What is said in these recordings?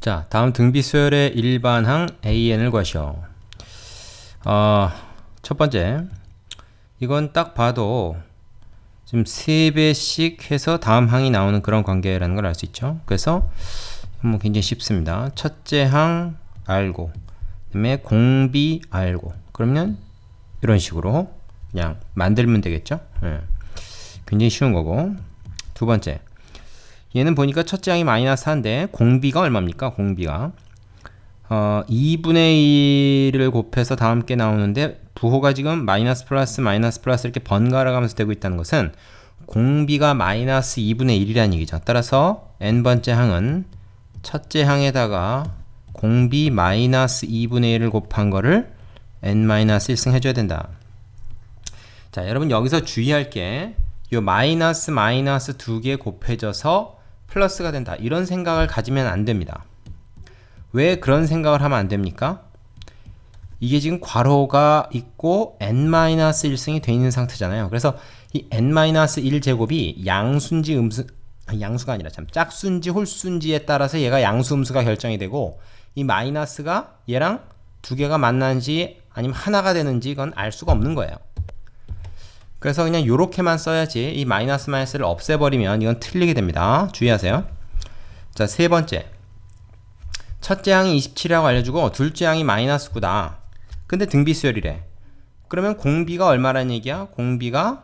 자, 다음 등비 수열의 일반항 AN을 구하시오. 어, 첫 번째. 이건 딱 봐도 지금 3배씩 해서 다음 항이 나오는 그런 관계라는 걸 알 수 있죠. 그래서 뭐 굉장히 쉽습니다. 첫째 항 알고, 그다음에 공비 알고. 그러면 이런 식으로 그냥 만들면 되겠죠. 예. 굉장히 쉬운 거고. 두 번째. 얘는 보니까 첫째 항이 마이너스 4인데 공비가 얼마입니까? 공비가 어, 2분의 1을 곱해서 다 함께 나오는데 부호가 지금 마이너스 플러스 마이너스 플러스 이렇게 번갈아 가면서 되고 있다는 것은 공비가 마이너스 2분의 1이라는 얘기죠. 따라서 n번째 항은 첫째 항에다가 공비 마이너스 2분의 1을 곱한 거를 n-1승 해줘야 된다. 자, 여러분 여기서 주의할 게이 마이너스 마이너스 두 개 곱해져서 플러스가 된다. 이런 생각을 가지면 안 됩니다. 왜 그런 생각을 하면 안 됩니까? 이게 지금 괄호가 있고 n-1승이 돼 있는 상태잖아요. 그래서 이 n-1 제곱이 양수인지 음수 양수가 아니라 참 짝수인지 홀수인지에 따라서 얘가 양수 음수가 결정이 되고 이 마이너스가 얘랑 두 개가 만나는지 아니면 하나가 되는지 이건 알 수가 없는 거예요. 그래서 그냥 이렇게만 써야지 이 마이너스 마이너스를 없애버리면 이건 틀리게 됩니다. 주의하세요. 자, 세 번째. 첫째 항이 27이라고 알려주고 둘째 항이 마이너스 9다. 근데 등비수열이래. 그러면 공비가 얼마란 얘기야? 공비가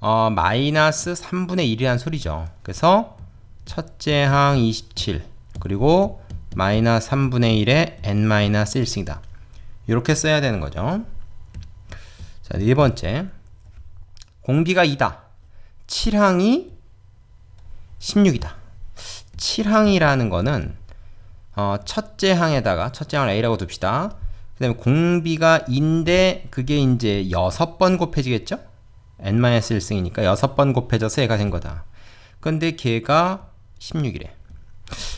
어, 마이너스 3분의 1이란 소리죠. 그래서 첫째 항 27, 그리고 마이너스 3분의 1에 n-1승이다. 이렇게 써야 되는 거죠. 자, 네 번째. 공비가 2다. 7항이 16이다. 7항이라는 거는 어, 첫째 항에다가 첫째 항을 A라고 둡시다. 그 다음에 공비가 2인데 그게 이제 6번 곱해지겠죠? n-1승이니까 6번 곱해져서 얘가 된 거다. 근데 걔가 16이래.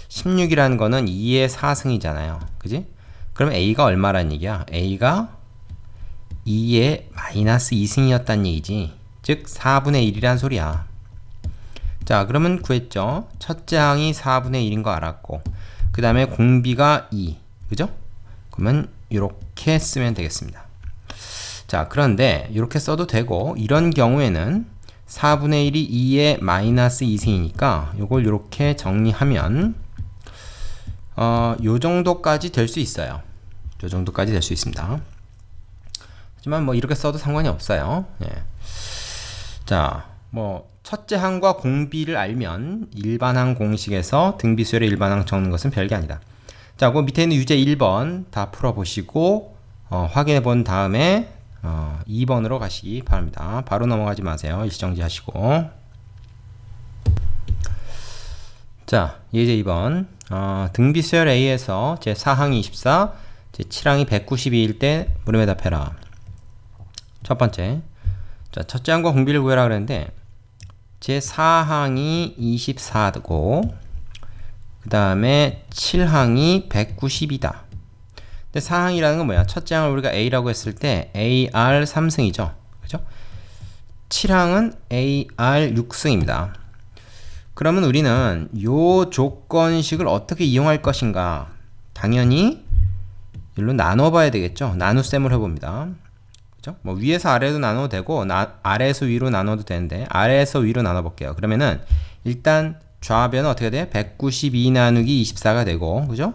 16이라는 거는 2의 4승이잖아요. 그지? 그럼 A가 얼마란 얘기야? A가 2의 마이너스 2승이었단 얘기지. 즉 4분의 1이란 소리야. 자 그러면 구했죠. 첫째 항이 4분의 1인 거 알았고 그 다음에 공비가 2 그죠? 그러면 이렇게 쓰면 되겠습니다. 자 그런데 이렇게 써도 되고 이런 경우에는 4분의 1이 2의 마이너스 2승이니까 이걸 이렇게 정리하면 어, 요 정도까지 될 수 있어요. 요 정도까지 될 수 있습니다. 하지만 뭐 이렇게 써도 상관이 없어요. 예. 자, 뭐 첫째 항과 공비를 알면 일반항 공식에서 등비수열의 일반항 적는 것은 별게 아니다. 자, 그 밑에 있는 유제 1번 다 풀어보시고 어, 확인해 본 다음에 어, 2번으로 가시기 바랍니다. 바로 넘어가지 마세요. 일시정지 하시고 자, 예제 2번 어, 등비수열 A에서 제 4항이 24, 제 7항이 192일 때 물음에 답해라. 첫 번째. 자, 첫째 항과 공비를 구해라 그랬는데 제 4항이 24고 그 다음에 7항이 190이다. 근데 4항이라는 건 뭐야? 첫째 항을 우리가 A라고 했을 때 AR 3승이죠. 그죠? 7항은 AR 6승입니다. 그러면 우리는 요 조건식을 어떻게 이용할 것인가? 당연히 일로 나눠 봐야 되겠죠. 나눗셈을 해봅니다. 그죠? 뭐 위에서 아래로 나눠도 되고 나, 아래에서 위로 나눠도 되는데 아래에서 위로 나눠 볼게요. 그러면은 일단 좌변은 어떻게 돼? 192 나누기 24가 되고 그죠?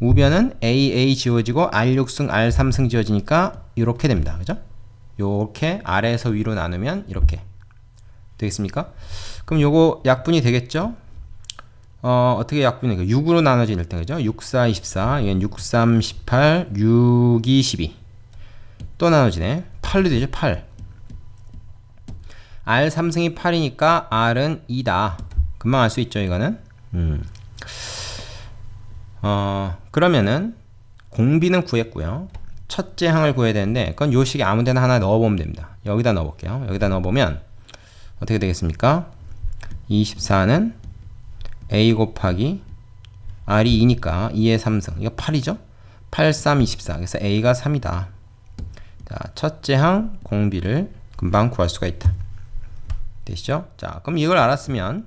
우변은 AA 지워지고 R6승 R3승 지워지니까 이렇게 됩니다. 그죠? 요렇게 아래에서 위로 나누면 이렇게 되겠습니까? 그럼 요거 약분이 되겠죠? 어, 어떻게 약분이 돼? 6으로 나눠지는 때 그죠? 6, 4, 24, 얘는 6, 3, 18, 6, 2, 12. 또 나눠지네. 8로 되죠, 8. R 3승이 8이니까 R은 2다. 금방 알 수 있죠, 이거는? 음. 어, 그러면은 공비는 구했고요. 첫째 항을 구해야 되는데 그건 요 식에 아무 데나 하나 넣어보면 됩니다. 여기다 넣어볼게요. 여기다 넣어보면 어떻게 되겠습니까? 24는 a 곱하기 r이 2니까 2의 3승 이거 8이죠? 8, 3, 24 그래서 a가 3이다. 자, 첫째 항 공비를 금방 구할 수가 있다. 되시죠? 자, 그럼 이걸 알았으면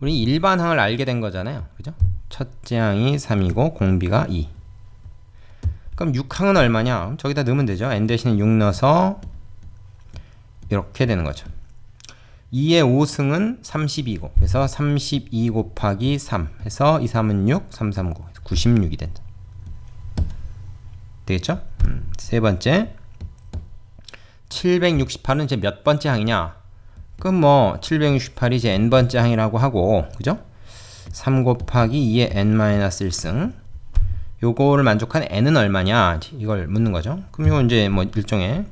우리 일반 항을 알게 된 거잖아요. 그죠? 첫째 항이 3이고 공비가 2. 그럼 6항은 얼마냐? 저기다 넣으면 되죠. n 대신에 6 넣어서 이렇게 되는 거죠. 2의 5승은 32고 그래서 32 곱하기 3 해서 2, 3은 6, 3, 3, 9 96이 된다. 되겠죠? 음, 세 번째 768은 이제 몇 번째 항이냐? 그럼 뭐 768이 이제 n번째 항이라고 하고 그죠? 3 곱하기 2의 n-1승 요거를 만족한 n은 얼마냐? 이걸 묻는 거죠. 그럼 이거 이제 뭐 일종의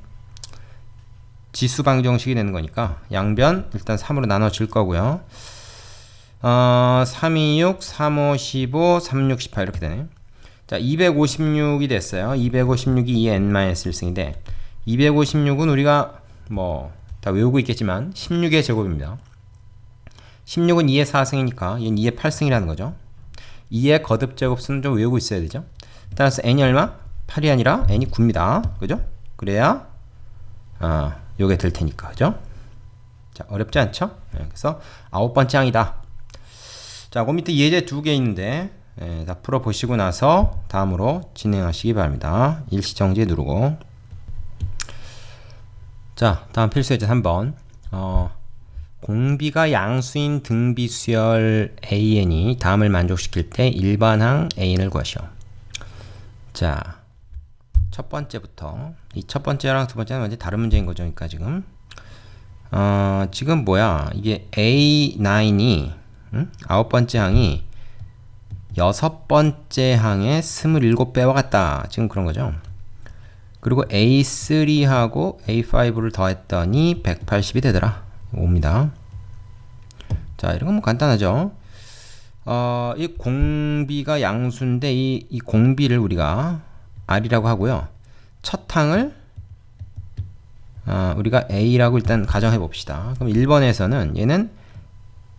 지수 방정식이 되는 거니까 양변 일단 3으로 나눠질 거고요. 어, 3, 2, 6, 3, 5, 15, 3, 6, 18 이렇게 되네요. 자, 256이 됐어요. 256이 2의 n-1승인데 256은 우리가 뭐 다 외우고 있겠지만 16의 제곱입니다. 16은 2의 4승이니까 얘는 2의 8승이라는 거죠. 2의 거듭 제곱수는 좀 외우고 있어야 되죠. 따라서 n이 얼마? 8이 아니라 n이 9입니다. 그죠? 그래야 아, 요게 될 테니까. 그죠? 자, 어렵지 않죠? 네, 그래서 아홉 번째 항이다. 자, 그 밑에 예제 두 개 있는데 예, 다 풀어 보시고 나서 다음으로 진행하시기 바랍니다. 일시정지 누르고 자, 다음 필수 예제 3번. 어, 공비가 양수인 등비 수열 AN이 다음을 만족시킬 때 일반항 AN을 구하시오. 자, 첫 번째부터 이 첫 번째랑 두 번째는 완전 다른 문제인 거죠, 그러니까 지금. 어, 지금 뭐야? 이게 A9이 응? 아홉 번째 항이 여섯 번째 항의 27배와 같다. 지금 그런 거죠. 그리고 A3하고 A5를 더했더니 180이 되더라. 옵니다. 자, 이런 건 뭐 간단하죠. 어, 이 공비가 양수인데 이, 이 공비를 우리가 R이라고 하고요. 첫 항을 어, 우리가 A라고 일단 가정해 봅시다. 그럼 1번에서는 얘는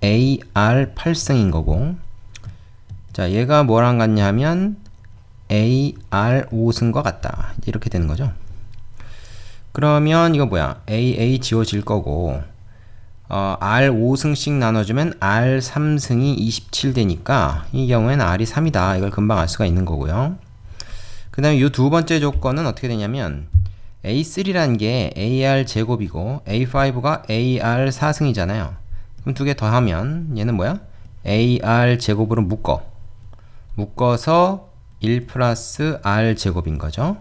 AR 8승인 거고 자, 얘가 뭐랑 같냐 하면 AR 5승과 같다. 이렇게 되는 거죠. 그러면 이거 뭐야? AA 지워질 거고 어, R 5승씩 나눠주면 R 3승이 27 되니까 이 경우에는 R이 3이다. 이걸 금방 알 수가 있는 거고요. 그 다음에 이 두 번째 조건은 어떻게 되냐면 A3라는 게 AR 제곱이고 A5가 AR 4승이잖아요. 그럼 두 개 더하면 얘는 뭐야? AR 제곱으로 묶어. 묶어서 1 플러스 R 제곱인 거죠.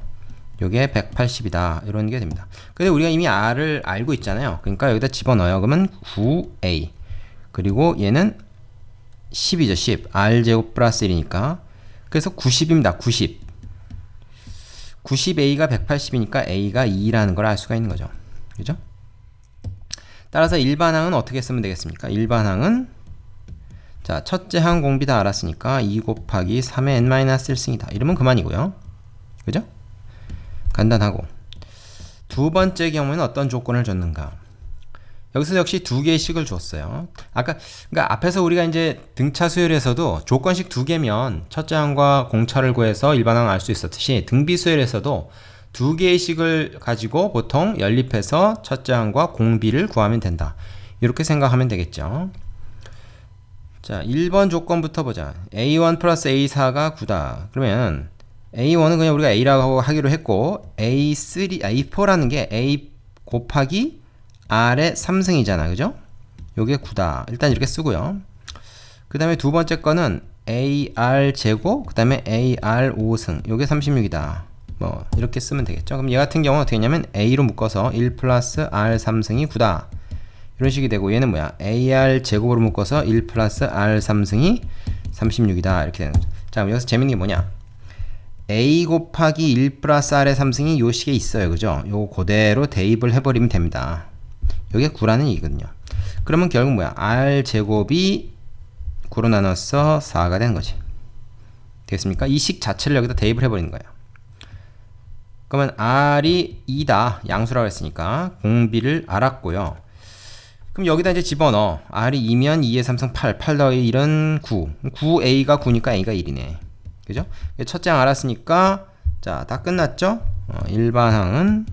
요게 180이다. 이런 게 됩니다. 근데 우리가 이미 R을 알고 있잖아요. 그러니까 여기다 집어넣어요. 그러면 9A. 그리고 얘는 10이죠. 10. R 제곱 플러스 1이니까. 그래서 90입니다. 90. 90A가 180이니까 A가 2라는 걸 알 수가 있는 거죠. 그죠? 따라서 일반항은 어떻게 쓰면 되겠습니까? 일반항은 자, 첫째 항 공비 다 알았으니까 2 곱하기 3의 n-1승이다. 이러면 그만이고요. 그죠? 간단하고 두 번째 경우에는 어떤 조건을 줬는가? 여기서 역시 두 개씩을 줬어요. 아까 그러니까 앞에서 우리가 이제 등차 수열에서도 조건식 두 개면 첫째 항과 공차를 구해서 일반항 알 수 있었듯이 등비 수열에서도 두 개씩을 가지고 보통 연립해서 첫째 항과 공비를 구하면 된다. 이렇게 생각하면 되겠죠. 자, 1번 조건부터 보자. A1 플러스 A4가 9다. 그러면 A1은 그냥 우리가 A라고 하기로 했고 A3, A4라는 게 A 곱하기 R의 3승이잖아. 그죠? 요게 9다. 일단 이렇게 쓰고요. 그 다음에 두 번째 거는 AR 제곱, 그 다음에 AR 5승. 요게 36이다. 뭐, 이렇게 쓰면 되겠죠. 그럼 얘 같은 경우는 어떻게 했냐면 A로 묶어서 1 플러스 R 3승이 9다. 이런 식이 되고 얘는 뭐야? AR 제곱으로 묶어서 1 플러스 R 3승이 36이다. 이렇게 되는 거죠. 자, 여기서 재밌는 게 뭐냐? a 곱하기 1 플러스 r의 3승이 요 식에 있어요. 그죠? 요 그대로 대입을 해버리면 됩니다. 요게 9라는 얘기거든요. 그러면 결국 뭐야? r 제곱이 9로 나눠서 4가 되는 거지. 되겠습니까? 이 식 자체를 여기다 대입을 해버리는 거예요. 그러면 r이 2다. 양수라고 했으니까 공비를 알았고요. 그럼 여기다 이제 집어넣어. r이 2면 2의 3승 8, 8 더하기 1은 9. 9a가 9니까 a가 1이네. 그죠? 첫째 항 알았으니까 자, 다 끝났죠? 어, 일반항은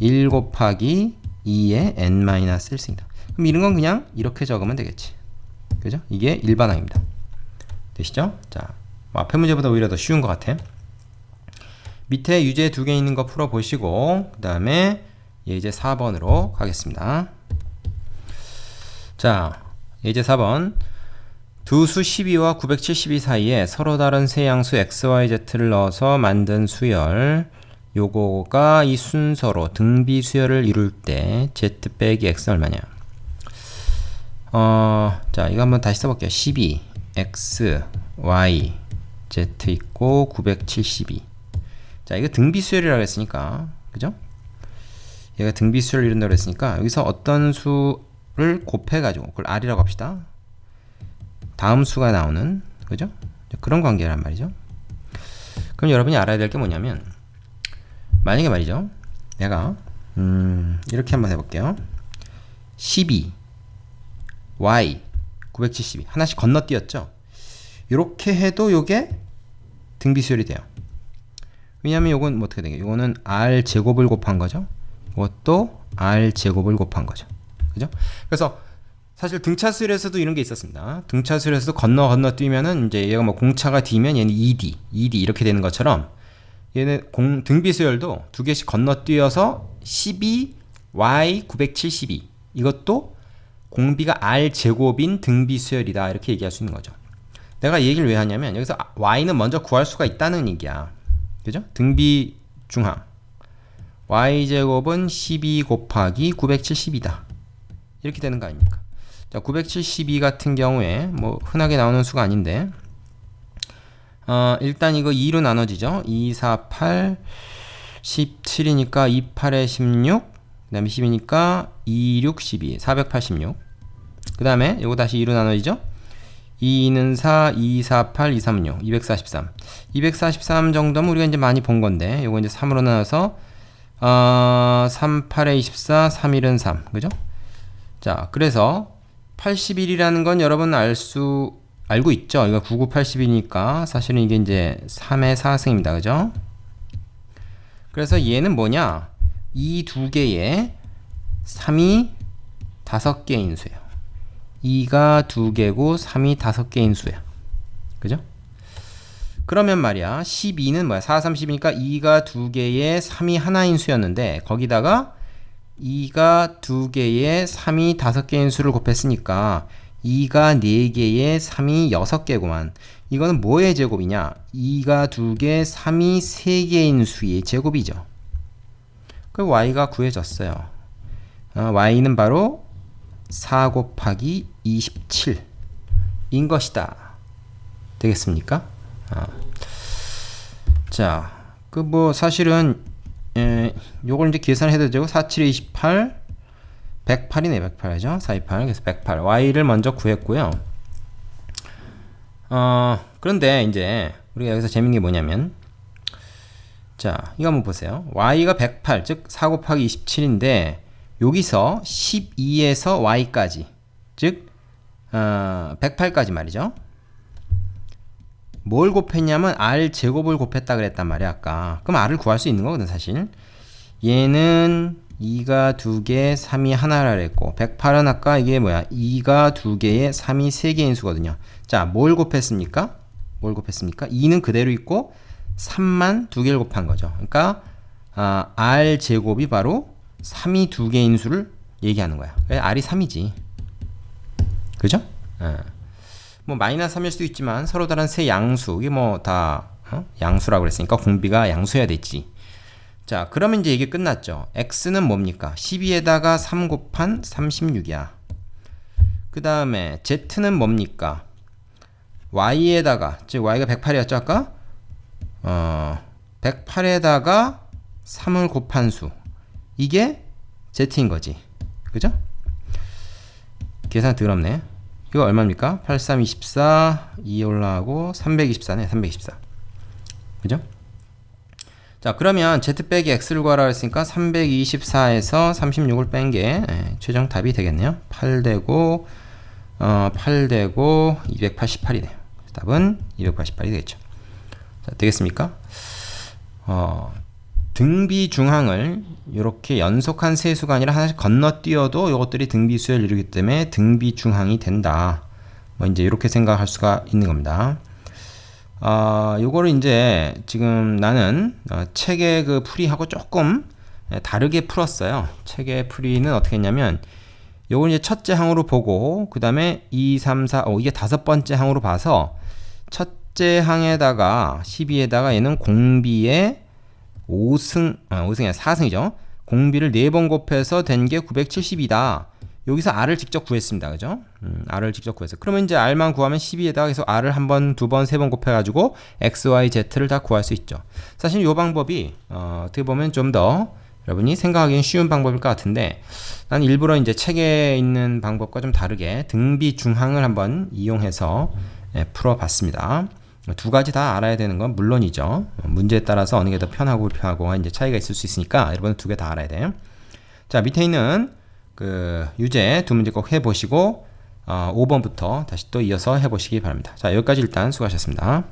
1 곱하기 2의 n-1승이다. 그럼 이런 건 그냥 이렇게 적으면 되겠지. 그죠? 이게 일반항입니다. 되시죠? 자, 뭐 앞에 문제보다 오히려 더 쉬운 것 같아. 밑에 유제 두 개 있는 거 풀어 보시고 그 다음에 예제 4번으로 가겠습니다. 자, 예제 4번. 두 수 12와 972 사이에 서로 다른 세 양수 x, y, z를 넣어서 만든 수열 요거가 이 순서로 등비 수열을 이룰 때 z 빼기 x 얼마냐? 어, 자, 이거 한번 다시 써볼게요. 12 x, y, z 있고 972. 자, 이거 등비 수열이라고 했으니까, 그죠? 얘가 등비 수열을 이룬다고 했으니까 여기서 어떤 수 를 곱해가지고 그걸 r이라고 합시다. 다음 수가 나오는 그죠? 그런 관계란 말이죠. 그럼 여러분이 알아야 될 게 뭐냐면 만약에 말이죠. 내가 음, 이렇게 한번 해볼게요. 12 y 972 하나씩 건너뛰었죠. 이렇게 해도 요게 등비수열이 돼요. 왜냐하면 요건 뭐 어떻게 되게? 요거는 r 제곱을 곱한 거죠. 이것도 r 제곱을 곱한 거죠. 그죠? 그래서 사실 등차수열에서도 이런 게 있었습니다. 등차수열에서도 건너 건너 뛰면은 이제 얘가 뭐 공차가 D면 얘는 2D, 2D 이렇게 되는 것처럼 얘는 공 등비수열도 두 개씩 건너 뛰어서 12 y 972 이것도 공비가 r 제곱인 등비수열이다 이렇게 얘기할 수 있는 거죠. 내가 이 얘기를 왜 하냐면 여기서 y는 먼저 구할 수가 있다는 얘기야. 그죠? 등비 중항 y 제곱은 12 곱하기 972다. 이렇게 되는 거 아닙니까? 자, 972 같은 경우에 뭐 흔하게 나오는 수가 아닌데 어, 일단 이거 2로 나눠지죠. 2, 4, 8, 17이니까 2, 8에 16, 그 다음에 10이니까 2, 6, 12, 486. 그 다음에 이거 다시 2로 나눠지죠. 2는 4, 2, 4, 8, 2, 3, 6, 243. 243 정도면 우리가 이제 많이 본 건데, 이거 이제 3으로 나눠서, 어, 3, 8에 24, 3, 1은 3. 그죠? 자, 그래서 81이라는 건 여러분 알 수, 알고 있죠? 이거 99, 80이니까 사실은 이게 이제 3의 4승입니다. 그죠? 그래서 얘는 뭐냐? 이 두 개에 3이 5개인 수예요. 2가 2개고 3이 5개인 수야. 그죠? 그러면 말이야. 12는 뭐야? 4, 30이니까 2가 2개에 3이 하나인 수였는데 거기다가 2가 2개에 3이 5개인 수를 곱했으니까 2가 4개에 3이 6개구만. 이거는 뭐의 제곱이냐? 2가 2개, 3이 3개인 수의 제곱이죠. 그 y가 구해졌어요. 어, y는 바로 4 곱하기 27인 것이다. 되겠습니까? 아. 자, 그 뭐 사실은 에, 요걸 이제 계산해도 되고 4, 7, 28 108이네 108이죠? 428 그래서 108 y를 먼저 구했고요. 어 그런데 이제 우리가 여기서 재밌는 게 뭐냐면 자 이거 한번 보세요. y가 108즉4 곱하기 27인데 여기서 12에서 y까지 즉 어, 108까지 말이죠. 뭘 곱했냐면 r 제곱을 곱했다 그랬단 말이야 아까. 그럼 r을 구할 수 있는 거거든 사실 얘는 2가 2개 3이 하나라 그랬고 108은 아까 이게 뭐야? 2가 2개에 3이 3개인 수거든요. 자 뭘 곱했습니까? 뭘 곱했습니까? 2는 그대로 있고 3만 2개를 곱한 거죠. 그러니까 아, r 제곱이 바로 3이 2개인 수를 얘기하는 거야. r이 3이지. 그죠? 예. 뭐 마이너스 3일 수도 있지만 서로 다른 세 양수 이게 뭐다 어? 양수라고 그랬으니까 공비가 양수여야 됐지 자 그러면 이제 이게 끝났죠. X는 뭡니까? 12에다가 3 곱한 36이야. 그 다음에 z는 뭡니까? Y에다가 즉 y가 108이었죠 아까? 어 108에다가 3을 곱한 수. 이게 z인 거지. 그죠? 계산 더럽네. 이거 얼마입니까? 8324 2 올라가고 324네 324 그죠? 자 그러면 z 빼기 x를 구하라 했으니까 324에서 36을 뺀게 예, 최종 답이 되겠네요 8 되고 어, 8 되고 288이네요 답은 288이 되겠죠 자 되겠습니까? 어, 등비 중항을 이렇게 연속한 세수가 아니라 하나씩 건너뛰어도 이것들이 등비수를 이루기 때문에 등비 중항이 된다. 뭐 이제 이렇게 생각할 수가 있는 겁니다. 아, 요거를 이제 지금 나는 어, 책의 그 풀이하고 조금 예, 다르게 풀었어요. 책의 풀이는 어떻게 했냐면 요걸 이제 첫째 항으로 보고 그 다음에 2, 3, 4, 어, 이게 다섯 번째 항으로 봐서 첫째 항에다가 12에다가 얘는 공비의 5승, 아, 5승이 아니라 4승이죠. 공비를 4번 곱해서 된 게 970이다. 여기서 R을 직접 구했습니다. 그죠? 음, R을 직접 구했어요. 그러면 이제 R만 구하면 12에다가 계속 R을 한 번, 두 번, 세 번 곱해가지고 X, Y, Z를 다 구할 수 있죠. 사실 이 방법이, 어, 어떻게 보면 좀 더 여러분이 생각하기엔 쉬운 방법일 것 같은데, 난 일부러 이제 책에 있는 방법과 좀 다르게 등비 중항을 한번 이용해서 예, 풀어봤습니다. 두 가지 다 알아야 되는 건 물론이죠. 문제에 따라서 어느 게 더 편하고 불편하고 이제 차이가 있을 수 있으니까 여러분 두 개 다 알아야 돼요. 자 밑에 있는 그 유제 두 문제 꼭 해보시고 어, 5번부터 다시 또 이어서 해보시기 바랍니다. 자 여기까지 일단 수고하셨습니다.